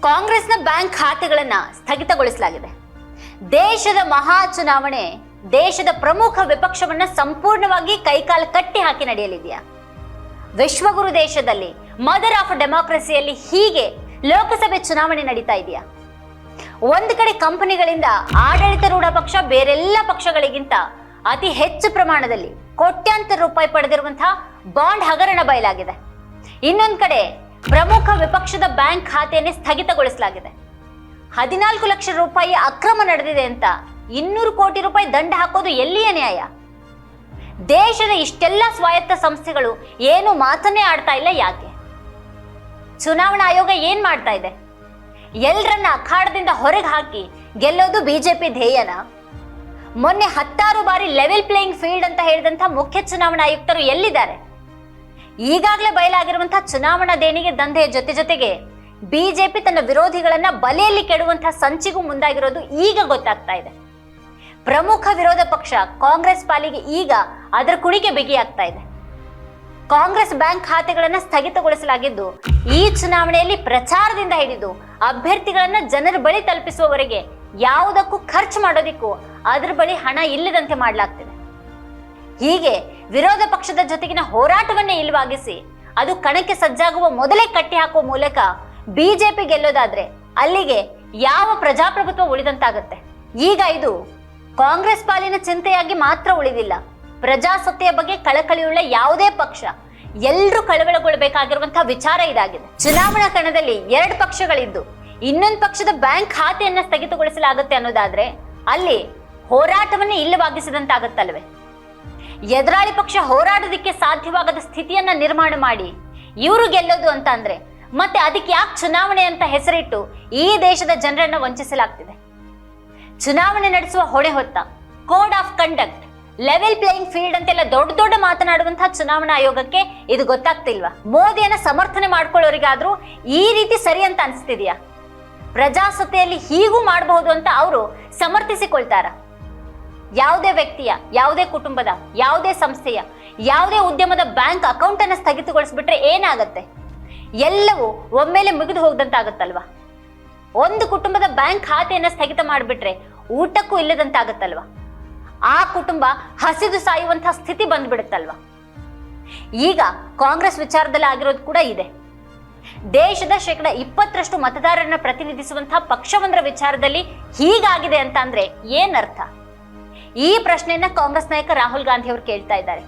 ಕಾಂಗ್ರೆಸ್ನ ಬ್ಯಾಂಕ್ ಖಾತೆಗಳನ್ನ ಸ್ಥಗಿತಗೊಳಿಸಲಾಗಿದೆ. ದೇಶದ ಮಹಾ ಚುನಾವಣೆ, ದೇಶದ ಪ್ರಮುಖ ವಿಪಕ್ಷವನ್ನ ಸಂಪೂರ್ಣವಾಗಿ ಕೈಕಾಲು ಕಟ್ಟಿ ಹಾಕಿ ನಡೆಯಲಿದೆಯಾ? ವಿಶ್ವಗುರು ದೇಶದಲ್ಲಿ, ಮದರ್ ಆಫ್ ಡೆಮಾಕ್ರಸಿಯಲ್ಲಿ ಹೀಗೆ ಲೋಕಸಭೆ ಚುನಾವಣೆ ನಡೀತಾ ಇದೆಯಾ? ಒಂದು ಕಡೆ ಕಂಪನಿಗಳಿಂದ ಆಡಳಿತಾರೂಢ ಪಕ್ಷ ಬೇರೆಲ್ಲ ಪಕ್ಷಗಳಿಗಿಂತ ಅತಿ ಹೆಚ್ಚು ಪ್ರಮಾಣದಲ್ಲಿ ಕೋಟ್ಯಾಂತರ ರೂಪಾಯಿ ಪಡೆದಿರುವಂತಹ ಬಾಂಡ್ ಹಗರಣ ಬಯಲಾಗಿದೆ. ಇನ್ನೊಂದು ಕಡೆ ಪ್ರಮುಖ ವಿಪಕ್ಷದ ಬ್ಯಾಂಕ್ ಖಾತೆಯನ್ನೇ ಸ್ಥಗಿತಗೊಳಿಸಲಾಗಿದೆ. ಹದಿನಾಲ್ಕು ಲಕ್ಷ ರೂಪಾಯಿ ಅಕ್ರಮ ನಡೆದಿದೆ ಅಂತ ಇನ್ನೂರು ಕೋಟಿ ರೂಪಾಯಿ ದಂಡ ಹಾಕೋದು ಎಲ್ಲಿಯ ನ್ಯಾಯ? ದೇಶದ ಇಷ್ಟೆಲ್ಲ ಸ್ವಾಯತ್ತ ಸಂಸ್ಥೆಗಳು ಏನು ಮಾತನ್ನೇ ಆಡ್ತಾ ಇಲ್ಲ ಯಾಕೆ? ಚುನಾವಣಾ ಆಯೋಗ ಏನ್ ಮಾಡ್ತಾ ಇದೆ? ಎಲ್ರನ್ನ ಅಖಾಡದಿಂದ ಹೊರಗೆ ಹಾಕಿ ಗೆಲ್ಲೋದು ಬಿಜೆಪಿ ಧ್ಯೇಯನ? ಮೊನ್ನೆ ಹತ್ತಾರು ಬಾರಿ ಲೆವೆಲ್ ಪ್ಲೇಯಿಂಗ್ ಫೀಲ್ಡ್ ಅಂತ ಹೇಳಿದಂತ ಮುಖ್ಯ ಚುನಾವಣಾ ಆಯುಕ್ತರು ಎಲ್ಲಿದ್ದಾರೆ? ಈಗಾಗಲೇ ಬಯಲಾಗಿರುವಂತಹ ಚುನಾವಣಾ ದೇಣಿಗೆ ದಂಧೆಯ ಜೊತೆ ಜೊತೆಗೆ ಬಿಜೆಪಿ ತನ್ನ ವಿರೋಧಿಗಳನ್ನ ಬಲೆಯಲ್ಲಿ ಕೆಡುವಂತಹ ಸಂಚಿಗೂ ಮುಂದಾಗಿರೋದು ಈಗ ಗೊತ್ತಾಗ್ತಾ ಇದೆ. ಪ್ರಮುಖ ವಿರೋಧ ಪಕ್ಷ ಕಾಂಗ್ರೆಸ್ ಪಾಲಿಗೆ ಈಗ ಅದರ ಕುಣಿಗೆ ಬಿಗಿಯಾಗ್ತಾ ಇದೆ. ಕಾಂಗ್ರೆಸ್ ಬ್ಯಾಂಕ್ ಖಾತೆಗಳನ್ನ ಸ್ಥಗಿತಗೊಳಿಸಲಾಗಿದ್ದು, ಈ ಚುನಾವಣೆಯಲ್ಲಿ ಪ್ರಚಾರದಿಂದ ಹಿಡಿದು ಅಭ್ಯರ್ಥಿಗಳನ್ನ ಜನರ ಬಳಿ ತಲುಪಿಸುವವರೆಗೆ ಯಾವುದಕ್ಕೂ ಖರ್ಚು ಮಾಡೋದಿಕ್ಕೂ ಅದರ ಬಳಿ ಹಣ ಇಲ್ಲದಂತೆ ಮಾಡಲಾಗ್ತಿದೆ. ಹೀಗೆ ವಿರೋಧ ಪಕ್ಷದ ಜೊತೆಗಿನ ಹೋರಾಟವನ್ನೇ ಇಲ್ಲವಾಗಿಸಿ ಅದು ಕಣಕ್ಕೆ ಸಜ್ಜಾಗುವ ಮೊದಲೇ ಕಟ್ಟಿ ಹಾಕುವ ಮೂಲಕ ಬಿಜೆಪಿ ಗೆಲ್ಲೋದಾದ್ರೆ ಅಲ್ಲಿಗೆ ಯಾವ ಪ್ರಜಾಪ್ರಭುತ್ವ ಉಳಿದಂತಾಗತ್ತೆ? ಈಗ ಇದು ಕಾಂಗ್ರೆಸ್ ಪಾಲಿನ ಚಿಂತೆಯಾಗಿ ಮಾತ್ರ ಉಳಿದಿಲ್ಲ. ಪ್ರಜಾಸತ್ತೆಯ ಬಗ್ಗೆ ಕಳಕಳಿಯುಳ್ಳ ಯಾವುದೇ ಪಕ್ಷ ಎಲ್ಲರೂ ಕಳವಳಗೊಳ್ಳಬೇಕಾಗಿರುವಂತಹ ವಿಚಾರ ಇದಾಗಿದೆ. ಚುನಾವಣಾ ಕಣದಲ್ಲಿ ಎರಡು ಪಕ್ಷಗಳಿದ್ದು, ಇನ್ನೊಂದು ಪಕ್ಷದ ಬ್ಯಾಂಕ್ ಖಾತೆಯನ್ನ ಸ್ಥಗಿತಗೊಳಿಸಲಾಗುತ್ತೆ ಅನ್ನೋದಾದ್ರೆ ಅಲ್ಲಿ ಹೋರಾಟವನ್ನೇ ಇಲ್ಲವಾಗಿಸಿದಂತಾಗತ್ತಲ್ವೇ? ಎದುರಾಳಿ ಪಕ್ಷ ಹೋರಾಡೋದಕ್ಕೆ ಸಾಧ್ಯವಾಗದ ಸ್ಥಿತಿಯನ್ನ ನಿರ್ಮಾಣ ಮಾಡಿ, ಇವರು ಗೆಲ್ಲೋದು ಅಂತ ಅಂದ್ರೆ ಮತ್ತೆ ಅದಕ್ಕೆ ಯಾಕೆ ಚುನಾವಣೆ ಅಂತ ಹೆಸರಿಟ್ಟು ಈ ದೇಶದ ಜನರನ್ನ ವಂಚಿಸಲಾಗ್ತಿದೆ? ಚುನಾವಣೆ ನಡೆಸುವ ಹೊಣೆ ಹೊತ್ತ code of conduct level playing field ಅಂತೆಲ್ಲ ದೊಡ್ಡ ದೊಡ್ಡ ಮಾತನಾಡುವಂತಹ ಚುನಾವಣಾ ಆಯೋಗಕ್ಕೆ ಇದು ಗೊತ್ತಾಗ್ತಿಲ್ವಾ? ಮೋದಿಯನ್ನ ಸಮರ್ಥನೆ ಮಾಡ್ಕೊಳ್ಳೋರಿಗಾದ್ರೂ ಈ ರೀತಿ ಸರಿ ಅಂತ ಅನಿಸ್ತಿದ್ಯಾ? ಪ್ರಜಾಸತ್ತೆಯಲ್ಲಿ ಹೀಗೂ ಮಾಡಬಹುದು ಅಂತ ಅವರು ಸಮರ್ಥಿಸಿಕೊಳ್ತಾರ? ಯಾವುದೇ ವ್ಯಕ್ತಿಯ, ಯಾವುದೇ ಕುಟುಂಬದ, ಯಾವುದೇ ಸಂಸ್ಥೆಯ, ಯಾವುದೇ ಉದ್ಯಮದ ಬ್ಯಾಂಕ್ ಅಕೌಂಟ್ ಅನ್ನ ಸ್ಥಗಿತಗೊಳಿಸ್ಬಿಟ್ರೆ ಏನಾಗತ್ತೆ? ಎಲ್ಲವೂ ಒಮ್ಮೆಲೆ ಮುಗಿದು ಹೋಗದಂತಾಗತ್ತಲ್ವಾ? ಒಂದು ಕುಟುಂಬದ ಬ್ಯಾಂಕ್ ಖಾತೆಯನ್ನ ಸ್ಥಗಿತ ಮಾಡಿಬಿಟ್ರೆ ಊಟಕ್ಕೂ ಇಲ್ಲದಂತಾಗತ್ತಲ್ವಾ? ಆ ಕುಟುಂಬ ಹಸಿದು ಸಾಯುವಂತಹ ಸ್ಥಿತಿ ಬಂದ್ಬಿಡುತ್ತಲ್ವಾ? ಈಗ ಕಾಂಗ್ರೆಸ್ ವಿಚಾರದಲ್ಲಿ ಆಗಿರೋದು ಕೂಡ ಇದೆ. ದೇಶದ ಶೇಕಡ ಇಪ್ಪತ್ತರಷ್ಟು ಮತದಾರರನ್ನ ಪ್ರತಿನಿಧಿಸುವಂತಹ ಪಕ್ಷವೊಂದರ ವಿಚಾರದಲ್ಲಿ ಹೀಗಾಗಿದೆ ಅಂತ ಅಂದ್ರೆ ಏನರ್ಥ? ಈ ಪ್ರಶ್ನೆಯನ್ನ ಕಾಂಗ್ರೆಸ್ ನಾಯಕ ರಾಹುಲ್ ಗಾಂಧಿ ಅವರು ಕೇಳ್ತಾ ಇದ್ದಾರೆ.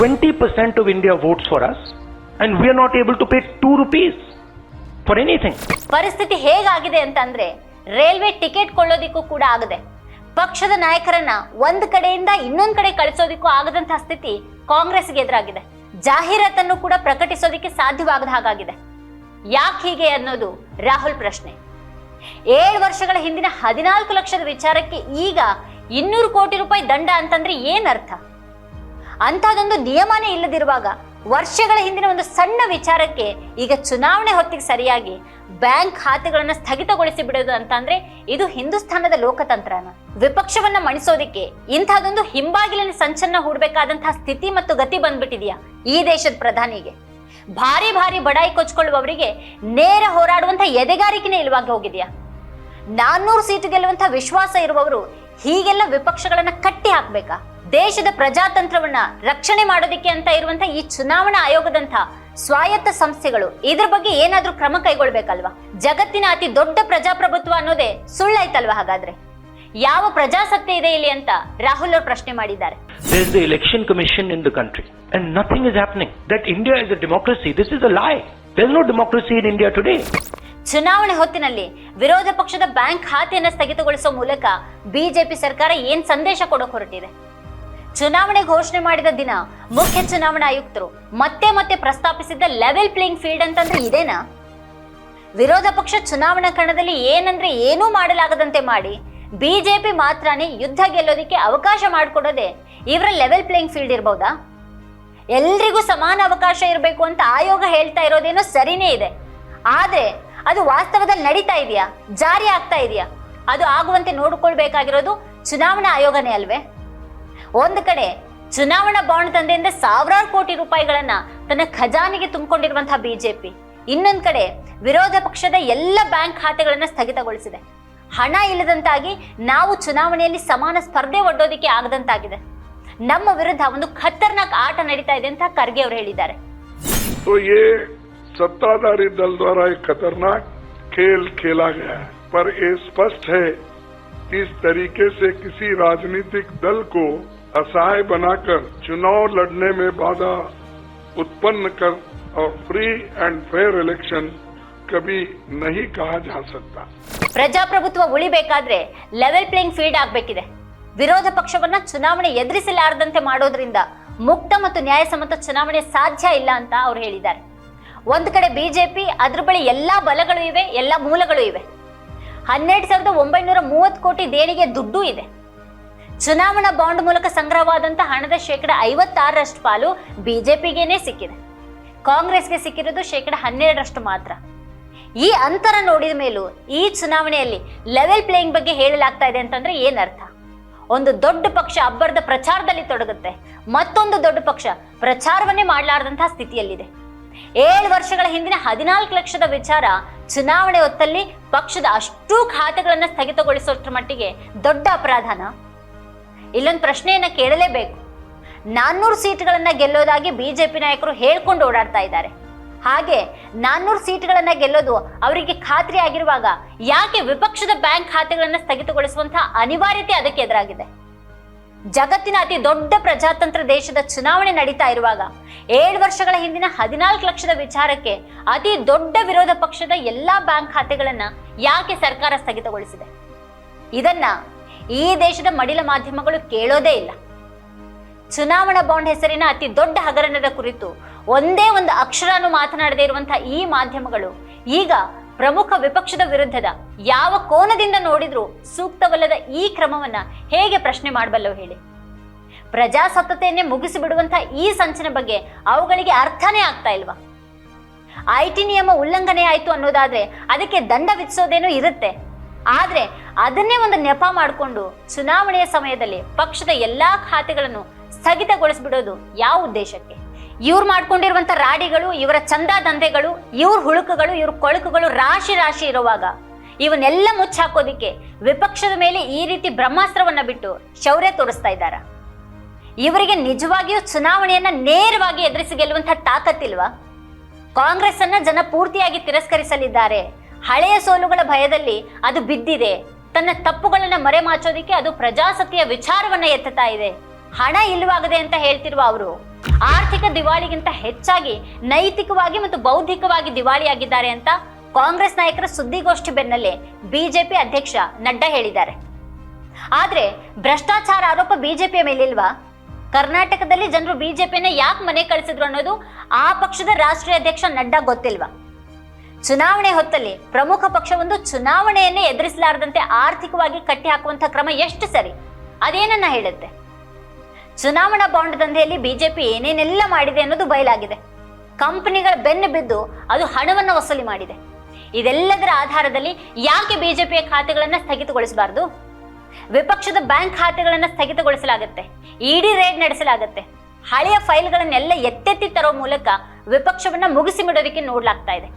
20% of India votes for us and we are not able to pay 2 rupees for anything. ಪರಿಸ್ಥಿತಿ ಹೇಗಾಗಿದೆ ಅಂತಂದ್ರೆ ರೈಲ್ವೆ ಟಿಕೆಟ್ ಕೊಳ್ಳೋದಿಕ್ಕೂ ಕೂಡ ಆಗದೆ ಪಕ್ಷದ ನಾಯಕರನ್ನ ಒಂದ್ ಕಡೆಯಿಂದ ಇನ್ನೊಂದ್ ಕಡೆ ಕಳಿಸೋದಿಕ್ಕೂ ಆಗದಂತಹ ಸ್ಥಿತಿ ಕಾಂಗ್ರೆಸ್ಗೆ ಎದುರಾಗಿದೆ. ಜಾಹೀರಾತನ್ನು ಕೂಡ ಪ್ರಕಟಿಸೋದಿಕ್ಕೆ ಸಾಧ್ಯವಾಗದ ಹಾಗಾಗಿದೆ. ಯಾಕೆ ಹೀಗೆ ಅನ್ನೋದು ರಾಹುಲ್ ಪ್ರಶ್ನೆ. ಏಳು ವರ್ಷಗಳ ಹಿಂದಿನ ಹದಿನಾಲ್ಕು ಲಕ್ಷದ ವಿಚಾರಕ್ಕೆ ಈಗ ಇನ್ನೂರು ಕೋಟಿ ರೂಪಾಯಿ ದಂಡ ಅಂತಂದ್ರೆ ಏನರ್ಥ ಅಂಥದ್ದೊಂದು ನಿಯಮನೇ ಇಲ್ಲದಿರುವಾಗ ವರ್ಷಗಳ ಹಿಂದಿನ ಒಂದು ಸಣ್ಣ ವಿಚಾರಕ್ಕೆ ಈಗ ಚುನಾವಣೆ ಹೊತ್ತಿಗೆ ಸರಿಯಾಗಿ ಬ್ಯಾಂಕ್ ಖಾತೆಗಳನ್ನ ಸ್ಥಗಿತಗೊಳಿಸಿ ಬಿಡೋದು ಅಂತಂದ್ರೆ ಇದು ಹಿಂದೂಸ್ಥಾನದ ಲೋಕತಂತ್ರನ. ವಿಪಕ್ಷವನ್ನ ಮಣಿಸೋದಿಕ್ಕೆ ಇಂಥದೊಂದು ಹಿಂಬಾಗಿಲಿನ ಸಂಚನ್ನ ಹೂಡಬೇಕಾದಂತಹ ಸ್ಥಿತಿ ಮತ್ತು ಗತಿ ಬಂದ್ಬಿಟ್ಟಿದೆಯಾ ಈ ದೇಶದ ಪ್ರಧಾನಿಗೆ. ಭಾರಿ ಭಾರಿ ಬಡಾಯಿ ಕೊಚ್ಕೊಳ್ಳುವವರಿಗೆ ನೇರ ಹೋರಾಡುವಂತ ಎದೆಗಾರಿಕೆನೇ ಇಲ್ವಾಗಿ ಹೋಗಿದ್ಯಾ? ನಾನ್ನೂರು ಸೀಟು ಗೆಲ್ಲುವಂತ ವಿಶ್ವಾಸ ಇರುವವರು ಹೀಗೆಲ್ಲ ವಿಪಕ್ಷಗಳನ್ನ ಕಟ್ಟಿ ಹಾಕ್ಬೇಕಾ ದೇಶದ ಪ್ರಜಾತಂತ್ರವನ್ನ ರಕ್ಷಣೆ ಮಾಡೋದಿಕ್ಕೆ ಅಂತ ಇರುವಂತ ಈ ಚುನಾವಣಾ ಆಯೋಗದಂತ ಸ್ವಾಯತ್ತ ಸಂಸ್ಥೆಗಳು ಇದ್ರ ಬಗ್ಗೆ ಏನಾದ್ರೂ ಕ್ರಮ ಕೈಗೊಳ್ಬೇಕಲ್ವಾ ಜಗತ್ತಿನ ಅತಿ ದೊಡ್ಡ ಪ್ರಜಾಪ್ರಭುತ್ವ ಅನ್ನೋದೇ ಸುಳ್ಳಾಯ್ತಲ್ವಾ ಹಾಗಾದ್ರೆ ಯಾವ ಪ್ರಜಾಸತ್ತೆ ಇದೆ ಇಲ್ಲಿ ಅಂತ ರಾಹುಲ್ ಅವರು ಪ್ರಶ್ನೆ ಮಾಡಿದ್ದಾರೆ There is the election commission in the country, and is is happening. That India is a democracy, this is a lie. There is no democracy in India today. ಚುನಾವಣೆ ಹೊತ್ತಿನಲ್ಲಿ ವಿರೋಧ ಪಕ್ಷದ ಬ್ಯಾಂಕ್ ಖಾತೆಯನ್ನು ಸ್ಥಗಿತಗೊಳಿಸುವ ಮೂಲಕ ಬಿಜೆಪಿ ಸರ್ಕಾರ ಏನ್ ಸಂದೇಶ ಕೊಡೋಕೆ ಹೊರಟಿದೆ? ಚುನಾವಣೆ ಘೋಷಣೆ ಮಾಡಿದ ದಿನ ಮುಖ್ಯ ಚುನಾವಣಾ ಆಯುಕ್ತರು ಮತ್ತೆ ಮತ್ತೆ ಪ್ರಸ್ತಾಪಿಸಿದ್ದ ಲೆವೆಲ್ ಪ್ಲೇಯಿಂಗ್ ಫೀಲ್ಡ್ ಅಂತಂದ್ರೆ ಇದೇನಾ? ವಿರೋಧ ಪಕ್ಷ ಚುನಾವಣಾ ಕಣದಲ್ಲಿ ಏನಂದ್ರೆ ಏನೂ ಮಾಡಲಾಗದಂತೆ ಮಾಡಿ ಬಿಜೆಪಿ ಮಾತ್ರನೇ ಯುದ್ಧ ಗೆಲ್ಲೋದಿಕ್ಕೆ ಅವಕಾಶ ಮಾಡಿಕೊಡೋದೆ ಇವರ ಲೆವೆಲ್ ಪ್ಲೇಯಿಂಗ್ ಫೀಲ್ಡ್ ಇರ್ಬೋದಾ? ಎಲ್ರಿಗೂ ಸಮಾನ ಅವಕಾಶ ಇರಬೇಕು ಅಂತ ಆಯೋಗ ಹೇಳ್ತಾ ಇರೋದೇನೋ ಸರಿನೇ ಇದೆ. ಆದ್ರೆ ಅದು ವಾಸ್ತವದಲ್ಲಿ ನಡೀತಾ ಇದೆಯಾ? ಜಾರಿ ಆಗ್ತಾ ಇದೆಯಾ? ಅದು ಆಗುವಂತೆ ನೋಡಿಕೊಳ್ಬೇಕಾಗಿರೋದು ಚುನಾವಣಾ ಆಯೋಗನೇ ಅಲ್ವೇ? ಒಂದು ಕಡೆ ಚುನಾವಣಾ ಬಾಂಡ್ ತಂದೆಯಿಂದ ಸಾವಿರಾರು ಕೋಟಿ ರೂಪಾಯಿಗಳನ್ನ ತನ್ನ ಖಜಾನೆಗೆ ತುಂಬಿಕೊಂಡಿರುವಂತಹ ಬಿಜೆಪಿ. ಇನ್ನೊಂದು ಕಡೆ ವಿರೋಧ ಪಕ್ಷದ ಎಲ್ಲ ಬ್ಯಾಂಕ್ ಖಾತೆಗಳನ್ನು ಸ್ಥಗಿತಗೊಳಿಸಿದೆ. ಹಣ ಇಲ್ಲದಂತಾಗಿ ನಾವು ಚುನಾವಣೆಯಲ್ಲಿ ಸಮಾನ ಸ್ಪರ್ಧೆ ಒಡ್ಡೋದಿಕ್ಕೆ ಆಗದಂತಾಗಿದೆ. ನಮ್ಮ ವಿರುದ್ಧ ಒಂದು ಖತರ್ನಾಕ್ ಆಟ ನಡೀತಾ ಇದೆ ಅಂತ ಖರ್ಗೆ ಅವರು ಹೇಳಿದ್ದಾರೆ. सत्ताधारी दल द्वारा एक खतरनाक खेल खेला गया है पर ये स्पष्ट है कि इस तरीके से किसी राजनीतिक दल को असहाय बनाकर चुनाव लड़ने में बाधा उत्पन्न कर और फ्री एंड फेयर इलेक्शन कभी नहीं कहा जा सकता ಪ್ರಜಾಪ್ರಭುತ್ವ ಉಳಿಬೇಕಾದ್ರೆ ಲೆವೆಲ್ ಪ್ಲೇಯಿಂಗ್ ಫೀಲ್ಡ್ ಆಗ್ಬೇಕಿದೆ ವಿರೋಧ ಪಕ್ಷವನ್ನ ಚುನಾವಣೆ ಎದುರಿಸಲಾರದಂತೆ ಮಾಡೋದ್ರಿಂದ ಮುಕ್ತ ಮತ್ತು ನ್ಯಾಯಸಮ್ಮತ ಚುನಾವಣೆ ಸಾಧ್ಯ ಇಲ್ಲ ಅಂತ ಅವ್ರು ಹೇಳಿದ್ದಾರೆ ಒಂದ್ ಕಡೆ ಬಿಜೆಪಿ ಅದ್ರ ಬಳಿ ಎಲ್ಲಾ ಬಲಗಳು ಇವೆ, ಎಲ್ಲಾ ಮೂಲಗಳು ಇವೆ. ಹನ್ನೆರಡು ಸಾವಿರದ ಒಂಬೈನೂರ ಮೂವತ್ತು ಕೋಟಿ ದೇಣಿಗೆ ದುಡ್ಡು ಇದೆ. ಚುನಾವಣಾ ಬಾಂಡ್ ಮೂಲಕ ಸಂಗ್ರಹವಾದಂತ ಹಣದ ಶೇಕಡ ಐವತ್ತಾರರಷ್ಟು ಪಾಲು ಬಿಜೆಪಿಗೇನೆ ಸಿಕ್ಕಿದೆ. ಕಾಂಗ್ರೆಸ್ಗೆ ಸಿಕ್ಕಿರೋದು ಶೇಕಡ ಹನ್ನೆರಡರಷ್ಟು ಮಾತ್ರ. ಈ ಅಂತರ ನೋಡಿದ ಮೇಲೂ ಈ ಚುನಾವಣೆಯಲ್ಲಿ ಲೆವೆಲ್ ಪ್ಲೇಯಿಂಗ್ ಬಗ್ಗೆ ಹೇಳಲಾಗ್ತಾ ಇದೆ ಅಂತಂದ್ರೆ ಏನರ್ಥ? ಒಂದು ದೊಡ್ಡ ಪಕ್ಷ ಅಬ್ಬರದ ಪ್ರಚಾರದಲ್ಲಿ ತೊಡಗುತ್ತೆ, ಮತ್ತೊಂದು ದೊಡ್ಡ ಪಕ್ಷ ಪ್ರಚಾರವನ್ನೇ ಮಾಡಲಾರದಂತಹ ಸ್ಥಿತಿಯಲ್ಲಿದೆ. ಏಳು ವರ್ಷಗಳ ಹಿಂದಿನ ಹದಿನಾಲ್ಕು ಲಕ್ಷದ ವಿಚಾರ ಚುನಾವಣೆ ಹೊತ್ತಲ್ಲಿ ಪಕ್ಷದ ಅಷ್ಟೂ ಖಾತೆಗಳನ್ನ ಸ್ಥಗಿತಗೊಳಿಸೋಷ್ಟ್ರ ಮಟ್ಟಿಗೆ ದೊಡ್ಡ ಅಪರಾಧನ? ಇಲ್ಲೊಂದು ಪ್ರಶ್ನೆಯನ್ನ ಕೇಳಲೇಬೇಕು. ನಾನ್ನೂರು ಸೀಟ್ಗಳನ್ನ ಗೆಲ್ಲೋದಾಗಿ ಬಿಜೆಪಿ ನಾಯಕರು ಹೇಳ್ಕೊಂಡು ಓಡಾಡ್ತಾ ಇದ್ದಾರೆ. ಹಾಗೆ ನಾನ್ನೂರು ಸೀಟ್ಗಳನ್ನ ಗೆಲ್ಲೋದು ಅವರಿಗೆ ಖಾತ್ರಿ ಆಗಿರುವಾಗ ಯಾಕೆ ವಿಪಕ್ಷದ ಬ್ಯಾಂಕ್ ಖಾತೆಗಳನ್ನ ಸ್ಥಗಿತಗೊಳಿಸುವಂತಹ ಅನಿವಾರ್ಯತೆ ಅದಕ್ಕೆ ಎದುರಾಗಿದೆ? ಜಗತ್ತಿನ ಅತಿ ದೊಡ್ಡ ಪ್ರಜಾತಂತ್ರ ದೇಶದ ಚುನಾವಣೆ ನಡೀತಾ ಇರುವಾಗ ಏಳು ವರ್ಷಗಳ ಹಿಂದಿನ ಹದಿನಾಲ್ಕು ಲಕ್ಷದ ವಿಚಾರಕ್ಕೆ ಅತಿ ದೊಡ್ಡ ವಿರೋಧ ಪಕ್ಷದ ಎಲ್ಲಾ ಬ್ಯಾಂಕ್ ಖಾತೆಗಳನ್ನ ಯಾಕೆ ಸರ್ಕಾರ ಸ್ಥಗಿತಗೊಳಿಸಿದೆ? ಇದನ್ನ ಈ ದೇಶದ ಮಡಿಲ ಮಾಧ್ಯಮಗಳು ಕೇಳೋದೇ ಇಲ್ಲ. ಚುನಾವಣಾ ಬಾಂಡ್ ಹೆಸರಿನ ಅತಿ ದೊಡ್ಡ ಹಗರಣದ ಕುರಿತು ಒಂದೇ ಒಂದು ಅಕ್ಷರನು ಮಾತನಾಡದೇ ಇರುವಂತಹ ಈ ಮಾಧ್ಯಮಗಳು ಈಗ ಪ್ರಮುಖ ವಿಪಕ್ಷದ ವಿರುದ್ಧದ ಯಾವ ಕೋನದಿಂದ ನೋಡಿದ್ರೂ ಸೂಕ್ತವಲ್ಲದ ಈ ಕ್ರಮವನ್ನ ಹೇಗೆ ಪ್ರಶ್ನೆ ಮಾಡಬಲ್ಲವು ಹೇಳಿ. ಪ್ರಜಾಸತ್ತತೆಯನ್ನೇ ಮುಗಿಸಿಬಿಡುವಂತಹ ಈ ಸಂಚನ ಬಗ್ಗೆ ಅವುಗಳಿಗೆ ಅರ್ಥನೇ ಆಗ್ತಾ ಇಲ್ವಾ? ಐ ಟಿ ನಿಯಮ ಉಲ್ಲಂಘನೆ ಆಯಿತು ಅನ್ನೋದಾದ್ರೆ ಅದಕ್ಕೆ ದಂಡ ವಿಧಿಸೋದೇನೋ ಇರುತ್ತೆ. ಆದ್ರೆ ಅದನ್ನೇ ಒಂದು ನೆಪ ಮಾಡಿಕೊಂಡು ಚುನಾವಣೆಯ ಸಮಯದಲ್ಲಿ ಪಕ್ಷದ ಎಲ್ಲಾ ಖಾತೆಗಳನ್ನು ಸ್ಥಗಿತಗೊಳಿಸಿಬಿಡೋದು ಯಾವ ಉದ್ದೇಶಕ್ಕೆ? ಇವ್ರು ಮಾಡ್ಕೊಂಡಿರುವಂತ ರಾಡಿಗಳು, ಇವರ ಚಂದ ದಂಧೆಗಳು, ಇವ್ರ ಹುಳುಕುಗಳು, ಇವ್ರ ಕೊಳಕುಗಳು ರಾಶಿ ರಾಶಿ ಇರುವಾಗ ಇವನ್ನೆಲ್ಲ ಮುಚ್ಚಾಕೋದಿಕ್ಕೆ ವಿಪಕ್ಷದ ಮೇಲೆ ಈ ರೀತಿ ಬ್ರಹ್ಮಾಸ್ತ್ರವನ್ನ ಬಿಟ್ಟು ಶೌರ್ಯ ತೋರಿಸ್ತಾ ಇದ್ದಾರ? ಇವರಿಗೆ ನಿಜವಾಗಿಯೂ ಚುನಾವಣೆಯನ್ನ ನೇರವಾಗಿ ಎದುರಿಸಿ ಗೆಲ್ಲುವಂತ ತಾಕತ್ತಿಲ್ವಾ? ಕಾಂಗ್ರೆಸ್ ಅನ್ನ ಜನ ಪೂರ್ತಿಯಾಗಿ ತಿರಸ್ಕರಿಸಲಿದ್ದಾರೆ. ಹಳೆಯ ಸೋಲುಗಳ ಭಯದಲ್ಲಿ ಅದು ಬಿದ್ದಿದೆ. ತನ್ನ ತಪ್ಪುಗಳನ್ನ ಮರೆಮಾಚೋದಿಕ್ಕೆ ಅದು ಪ್ರಜಾಸತ್ತೆಯ ವಿಚಾರವನ್ನ ಎತ್ತುತ್ತಾ ಇದೆ. ಹಣ ಇಲ್ಲವಾಗದೆ ಅಂತ ಹೇಳ್ತಿರುವ ಅವರು. ಆರ್ಥಿಕ ದಿವಾಳಿಗಿಂತ ಹೆಚ್ಚಾಗಿ ನೈತಿಕವಾಗಿ ಮತ್ತು ಬೌದ್ಧಿಕವಾಗಿ ದಿವಾಳಿಯಾಗಿದ್ದಾರೆ ಅಂತ ಕಾಂಗ್ರೆಸ್ ನಾಯಕರ ಸುದ್ದಿಗೋಷ್ಠಿ ಬೆನ್ನಲ್ಲೇ ಬಿಜೆಪಿ ಅಧ್ಯಕ್ಷ ನಡ್ಡಾ ಹೇಳಿದ್ದಾರೆ. ಆದ್ರೆ ಭ್ರಷ್ಟಾಚಾರ ಆರೋಪ ಬಿಜೆಪಿಯ ಮೇಲಿಲ್ವಾ? ಕರ್ನಾಟಕದಲ್ಲಿ ಜನರು ಬಿಜೆಪಿನ ಯಾಕೆ ಮನೆ ಕಳಿಸಿದ್ರು ಅನ್ನೋದು ಆ ಪಕ್ಷದ ರಾಷ್ಟ್ರೀಯ ಅಧ್ಯಕ್ಷ ನಡ್ಡಾ ಗೊತ್ತಿಲ್ವಾ? ಚುನಾವಣೆ ಹೊತ್ತಲ್ಲಿ ಪ್ರಮುಖ ಪಕ್ಷವೊಂದು ಚುನಾವಣೆಯನ್ನೇ ಎದುರಿಸಲಾರದಂತೆ ಆರ್ಥಿಕವಾಗಿ ಕಟ್ಟಿ ಹಾಕುವಂತ ಕ್ರಮ ಎಷ್ಟು ಸರಿ? ಅದೇನನ್ನ ಹೇಳುತ್ತೆ? ಚುನಾವಣಾ ಬಾಂಡ್ ದಂಧೆಯಲ್ಲಿ ಬಿಜೆಪಿ ಏನೇನೆಲ್ಲ ಮಾಡಿದೆ ಅನ್ನೋದು ಬಯಲಾಗಿದೆ. ಕಂಪನಿಗಳ ಬೆನ್ನು ಬಿದ್ದು ಅದು ಹಣವನ್ನು ವಸೂಲಿ ಮಾಡಿದೆ. ಇದೆಲ್ಲದರ ಆಧಾರದಲ್ಲಿ ಯಾಕೆ ಬಿಜೆಪಿಯ ಖಾತೆಗಳನ್ನ ಸ್ಥಗಿತಗೊಳಿಸಬಾರದು? ವಿಪಕ್ಷದ ಬ್ಯಾಂಕ್ ಖಾತೆಗಳನ್ನ ಸ್ಥಗಿತಗೊಳಿಸಲಾಗುತ್ತೆ. ಇಡಿ ರೇಡ್ ನಡೆಸಲಾಗುತ್ತೆ. ಹಳೆಯ ಫೈಲ್ಗಳನ್ನೆಲ್ಲ ಎತ್ತೆತ್ತಿ ತರೋ ಮೂಲಕ ವಿಪಕ್ಷವನ್ನ ಮುಗಿಸಿ ಬಿಡೋದಕ್ಕೆ ನೋಡ್ಲಾಗ್ತಾ ಇದೆ.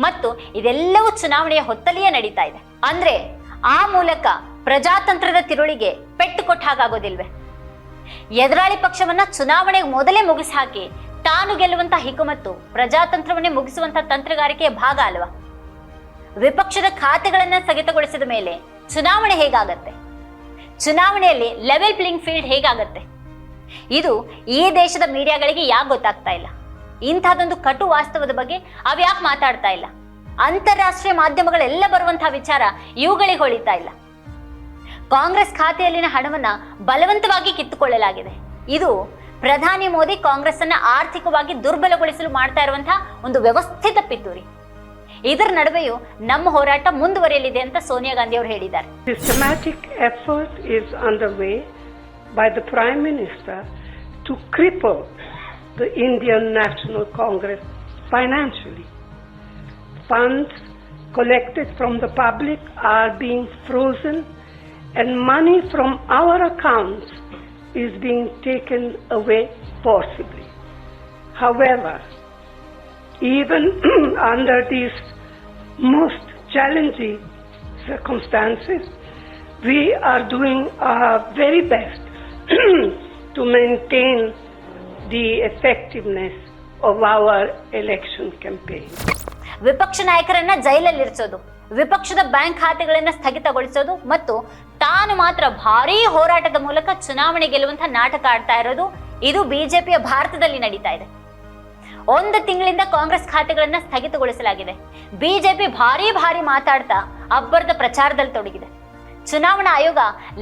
ಮತ್ತು ಇದೆಲ್ಲವೂ ಚುನಾವಣೆಯ ಹೊತ್ತಲಿಯೇ ನಡೀತಾ ಇದೆ. ಅಂದ್ರೆ ಆ ಮೂಲಕ ಪ್ರಜಾತಂತ್ರದ ತಿರುಳಿಗೆ ಪೆಟ್ಟು ಕೊಟ್ಟ ಹಾಗಾಗೋದಿಲ್ವೇ? ಎದುರಾಳಿ ಪಕ್ಷವನ್ನ ಚುನಾವಣೆಗೆ ಮೊದಲೇ ಮುಗಿಸಿ ಹಾಕಿ ತಾನು ಗೆಲ್ಲುವಂತ ಹಿಕುಮತ್ತು ಪ್ರಜಾತಂತ್ರವನ್ನೇ ಮುಗಿಸುವಂತ ತಂತ್ರಗಾರಿಕೆಯ ಭಾಗ ಅಲ್ವಾ? ವಿಪಕ್ಷದ ಖಾತೆಗಳನ್ನ ಸ್ಥಗಿತಗೊಳಿಸಿದ ಮೇಲೆ ಚುನಾವಣೆ ಹೇಗಾಗತ್ತೆ? ಚುನಾವಣೆಯಲ್ಲಿ ಲೆವೆಲ್ ಪ್ಲೇಯಿಂಗ್ ಫೀಲ್ಡ್ ಹೇಗಾಗತ್ತೆ? ಇದು ಈ ದೇಶದ ಮೀಡಿಯಾಗಳಿಗೆ ಯಾಕೆ ಗೊತ್ತಾಗ್ತಾ ಇಲ್ಲ? ಇಂಥದ್ದೊಂದು ಕಟು ವಾಸ್ತವದ ಬಗ್ಗೆ ಅವ್ಯಾಕೆ ಮಾತಾಡ್ತಾ ಇಲ್ಲ? ಅಂತಾರಾಷ್ಟ್ರೀಯ ಮಾಧ್ಯಮಗಳೆಲ್ಲ ಬರುವಂತಹ ವಿಚಾರ ಇವುಗಳಿಗೆ ಹೊಳಿತಾ ಇಲ್ಲ. ಕಾಂಗ್ರೆಸ್ ಖಾತೆಯಲ್ಲಿನ ಹಣವನ್ನು ಬಲವಂತವಾಗಿ ಕಿತ್ತುಕೊಳ್ಳಲಾಗಿದೆ. ಇದು ಪ್ರಧಾನಿ ಮೋದಿ ಕಾಂಗ್ರೆಸ್ ಅನ್ನ ಆರ್ಥಿಕವಾಗಿ ದುರ್ಬಲಗೊಳಿಸಲು ಮಾಡ್ತಾ ಇರುವಂತಹ ಒಂದು ವ್ಯವಸ್ಥಿತ ಪಿತೂರಿ. ಇದರ ನಡುವೆಯೂ ನಮ್ಮ ಹೋರಾಟ ಮುಂದುವರಿಯಲಿದೆ ಅಂತ ಸೋನಿಯಾ ಗಾಂಧಿ ಅವರು ಹೇಳಿದ್ದಾರೆ. Systematic effort is on the way by the prime minister to cripple the Indian National Congress financially funds collected from the public are being frozen and money from our accounts is being taken away forcibly. However, even under these most challenging circumstances, we are doing our very best to maintain the effectiveness of our election campaign. ವಿಪಕ್ಷ ನಾಯಕರನ್ನ ಜೈಲಲ್ಲಿ ಇರಿಸೋದು ವಿಪಕ್ಷದ bank ಖಾತೆಗಳನ್ನು ಸ್ಥಗಿತಗೊಳಿಸೋದು ಮತ್ತು ತಾನು ಮಾತ್ರ ಭಾರೀ ಹೋರಾಟದ ಮೂಲಕ ಚುನಾವಣೆ ಗೆಲ್ಲುವಂತಹ ನಾಟಕ ಆಡ್ತಾ ಇರೋದು ಇದು ಬಿಜೆಪಿಯ ಭಾರತದಲ್ಲಿ ನಡೀತಾ ಇದೆ. ಒಂದು ತಿಂಗಳಿಂದ ಕಾಂಗ್ರೆಸ್ ಖಾತೆಗಳನ್ನ ಸ್ಥಗಿತಗೊಳಿಸಲಾಗಿದೆ. ಬಿಜೆಪಿ ಭಾರಿ ಭಾರಿ ಮಾತಾಡ್ತಾ ಅಬ್ಬರದ ಪ್ರಚಾರದಲ್ಲಿ ತೊಡಗಿದೆ. ಚುನಾವಣಾ ಆಯೋಗ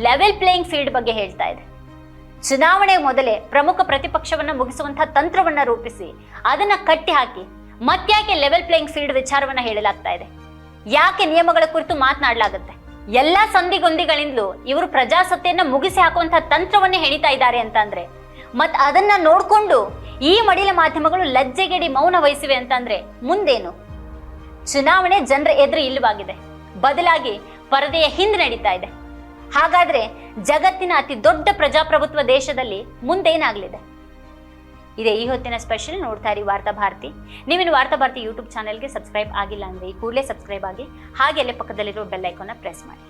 ಲೆವೆಲ್ ಪ್ಲೇಯಿಂಗ್ ಫೀಲ್ಡ್ ಬಗ್ಗೆ ಹೇಳ್ತಾ ಇದೆ. ಚುನಾವಣೆ ಮೊದಲೇ ಪ್ರಮುಖ ಪ್ರತಿಪಕ್ಷವನ್ನ ಮುಗಿಸುವಂತಹ ತಂತ್ರವನ್ನ ರೂಪಿಸಿ ಅದನ್ನ ಕಟ್ಟಿ ಹಾಕಿ ಮತ್ತ್ಯಾಕೆ ಲೆವೆಲ್ ಪ್ಲೇಯಿಂಗ್ ಫೀಲ್ಡ್ ವಿಚಾರವನ್ನ ಹೇಳಲಾಗ್ತಾ ಇದೆ. ಯಾಕೆ ನಿಯಮಗಳ ಕುರಿತು ಮಾತನಾಡಲಾಗುತ್ತೆ? ಎಲ್ಲಾ ಸಂಧಿಗೊಂದಿಗಳಿಂದಲೂ ಇವರು ಪ್ರಜಾಸತ್ತೆಯನ್ನ ಮುಗಿಸಿ ಹಾಕುವಂತಹ ತಂತ್ರವನ್ನೇ ಹೆಣಿತಾ ಇದ್ದಾರೆ ಅಂತ ಅಂದ್ರೆ ಮತ್ ಅದನ್ನ ನೋಡ್ಕೊಂಡು ಈ ಮಡಿಲ ಮಾಧ್ಯಮಗಳು ಲಜ್ಜೆಗೆಡಿ ಮೌನ ವಹಿಸಿವೆ ಅಂತಂದ್ರೆ ಮುಂದೇನು? ಚುನಾವಣೆ ಜನರ ಎದುರು ಇಲ್ಲವಾಗಿದೆ. ಬದಲಾಗಿ ಪರದೆಯ ಹಿಂದೆ ನಡೀತಾ ಇದೆ. ಹಾಗಾದ್ರೆ ಜಗತ್ತಿನ ಅತಿ ದೊಡ್ಡ ಪ್ರಜಾಪ್ರಭುತ್ವ ದೇಶದಲ್ಲಿ ಮುಂದೇನಾಗಲಿದೆ? ಇದೇ ಈ ಹೊತ್ತಿನ ಸ್ಪೆಷಲ್ ನೋಡ್ತಾ ಇರಿ ವಾರ್ತಾ ಭಾರತಿ. ನೀವಿನ ವಾರ್ತಾ ಭಾರತಿ ಯೂಟ್ಯೂಬ್ ಚಾನೆಲ್ಗೆ ಸಬ್ಸ್ಕ್ರೈಬ್ ಆಗಿಲ್ಲ ಅಂದ್ರೆ ಈ ಕೂಡಲೇ ಸಬ್ಸ್ಕ್ರೈಬ್ ಆಗಿ ಹಾಗೆ ಅಲ್ಲೇ ಪಕ್ಕದಲ್ಲಿರೋ ಬೆಲ್ ಐಕಾನ್ನ ಪ್ರೆಸ್ ಮಾಡಿ.